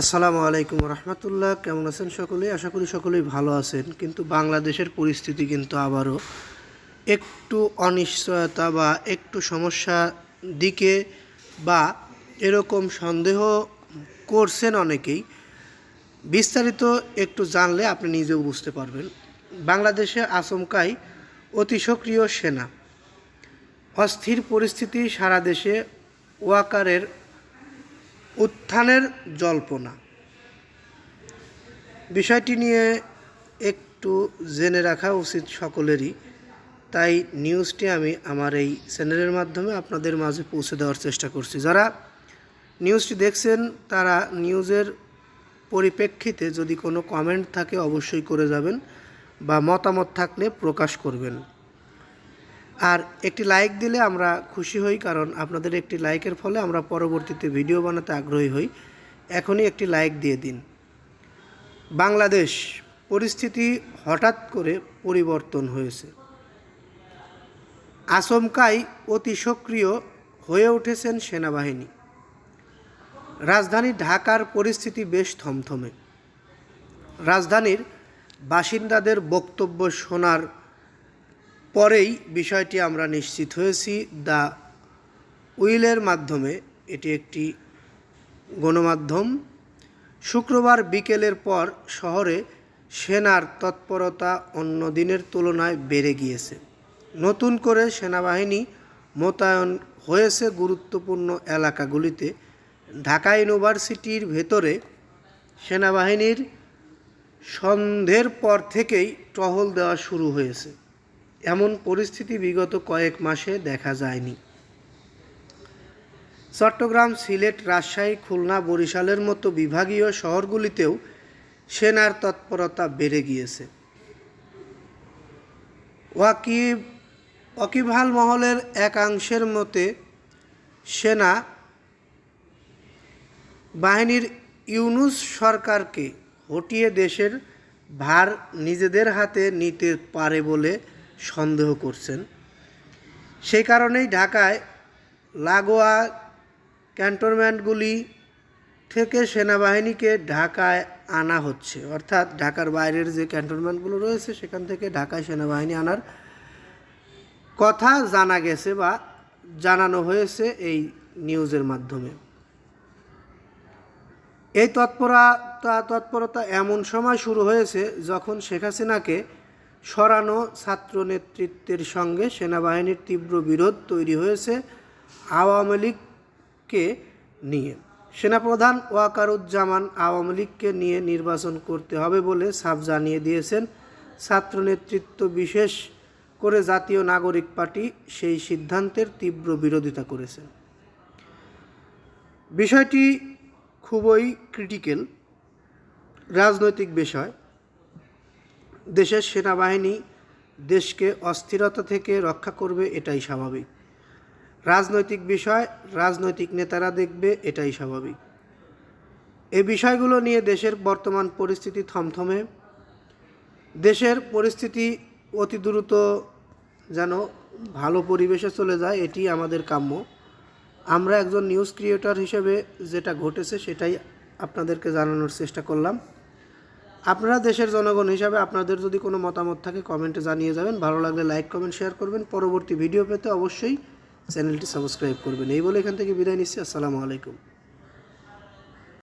আসসালামু আলাইকুম রহমতুল্লাহ। কেমন আছেন সকলেই আশা করি সকলেই ভালো আছেন। কিন্তু বাংলাদেশের পরিস্থিতি কিন্তু আবারও একটু অনিশ্চয়তা বা একটু সমস্যা দিকে বা এরকম সন্দেহ করছেন অনেকেই। বিস্তারিত একটু জানলে আপনি নিজেও বুঝতে পারবেন। বাংলাদেশে আচমকাই অতি সক্রিয় সেনা। অস্থির পরিস্থিতি সারা দেশে ওয়াকারের উত্থানের জল্পনা। বিষয়টি নিয়ে একটু জেনে রাখা উচিত সকলেরই। তাই নিউজটি আমি আমার এই চ্যানেলের মাধ্যমে আপনাদের মাঝে পৌঁছে দেওয়ার চেষ্টা করছি। যারা নিউজটি দেখছেন, তারা নিউজের পরিপ্রেক্ষিতে যদি কোনো কমেন্ট থাকে, অবশ্যই করে যাবেন বা মতামত থাকলে প্রকাশ করবেন। আর একটি লাইক দিলে আমরা খুশি হই, কারণ আপনাদের একটি লাইকের ফলে আমরা পরবর্তীতে ভিডিও বানাতে আগ্রহী হই। এখনই একটি লাইক দিয়ে দিন। বাংলাদেশ পরিস্থিতি হঠাৎ করে পরিবর্তন হয়েছে। আচমকাই অতি সক্রিয় হয়ে উঠেছেন সেনাবাহিনী। রাজধানী ঢাকার পরিস্থিতি বেশ থমথমে। রাজধানীর বাসিন্দাদের বক্তব্য শোনার পরেই বিষয়টি আমরা নিশ্চিত হয়েছি, দ্য উইলের মাধ্যমে এটি একটি গণমাধ্যম। শুক্রবার বিকেলের পর শহরে সেনার তৎপরতা অন্য দিনের তুলনায় বেড়ে গিয়েছে। নতুন করে সেনাবাহিনী মোতায়েন হয়েছে গুরুত্বপূর্ণ এলাকাগুলিতে। ঢাকা ইউনিভার্সিটির ভেতরে সেনাবাহিনীর সন্ধ্যের পর থেকেই টহল দেওয়া শুরু হয়েছে। এমন পরিস্থিতি বিগত কয়েক মাসে দেখা যায়নি। চট্টগ্রাম সিলেট, রাজশাহী, খুলনা, বরিশালের মতো বিভাগীয় শহরগুলিতেও সেনার তৎপরতা বেড়ে গিয়েছে। ওয়াকিব, ওয়াকিবহাল মহলের একাংশের মতে, সেনা বাহিনীর ইউনুস সরকারকে হটিয়ে দেশের ভার নিজেদের হাতে নিতে পারে বলে সন্দেহ করছেন। সেই কারণেই ঢাকায় লাগোয়া ক্যান্টনমেন্টগুলি থেকে সেনাবাহিনীকে ঢাকায় আনা হচ্ছে। অর্থাৎ ঢাকার বাইরের যে ক্যান্টনমেন্টগুলো রয়েছে, সেখান থেকে ঢাকায় সেনাবাহিনী আনার কথা জানা গেছে বা জানানো হয়েছে এই নিউজের মাধ্যমে। এই তৎপরতা তৎপরতা এমন সময় শুরু হয়েছে যখন শেখ হাসিনাকে সরানো ছাত্র নেতৃত্বের সঙ্গে সেনাবাহিনীর তীব্র বিরোধ তৈরি হয়েছে আওয়ামী লীগকে নিয়ে। সেনাপ্রধান ওয়াকারুজ্জামান আওয়ামী লীগকে নিয়ে নির্বাচন করতে হবে বলে সাফ জানিয়ে দিয়েছেন। ছাত্র নেতৃত্ব বিশেষ করে জাতীয় নাগরিক পার্টি সেই সিদ্ধান্তের তীব্র বিরোধিতা করেছেন। বিষয়টি খুবই ক্রিটিক্যাল, রাজনৈতিক বিষয়। দেশের সেনাবাহিনী দেশকে অস্থিরতা থেকে রক্ষা করবে এটাই স্বাভাবিক। রাজনৈতিক বিষয়, রাজনৈতিক নেতারা দেখবে এটাই স্বাভাবিক। এই বিষয়গুলো নিয়ে দেশের বর্তমান পরিস্থিতি থমথমে। দেশের পরিস্থিতি অতি দ্রুত যেন ভালো পরিবেশে চলে যায়, এটি আমাদের কাম্য। আমরা একজন নিউজ ক্রিয়েটর হিসেবে যেটা ঘটেছে সেটাই আপনাদেরকে জানানোর চেষ্টা করলাম। আপনারা দেশের জনগণ হিসাবে আপনাদের যদি কোনো মতামত থাকে কমেন্টে জানিয়ে যাবেন। ভালো লাগলে লাইক কমেন্ট শেয়ার করবেন। পরবর্তী ভিডিও পেতে অবশ্যই চ্যানেলটি সাবস্ক্রাইব করবেন। এই বলে এখান থেকে বিদায় নিচ্ছি। আসসালামু আলাইকুম।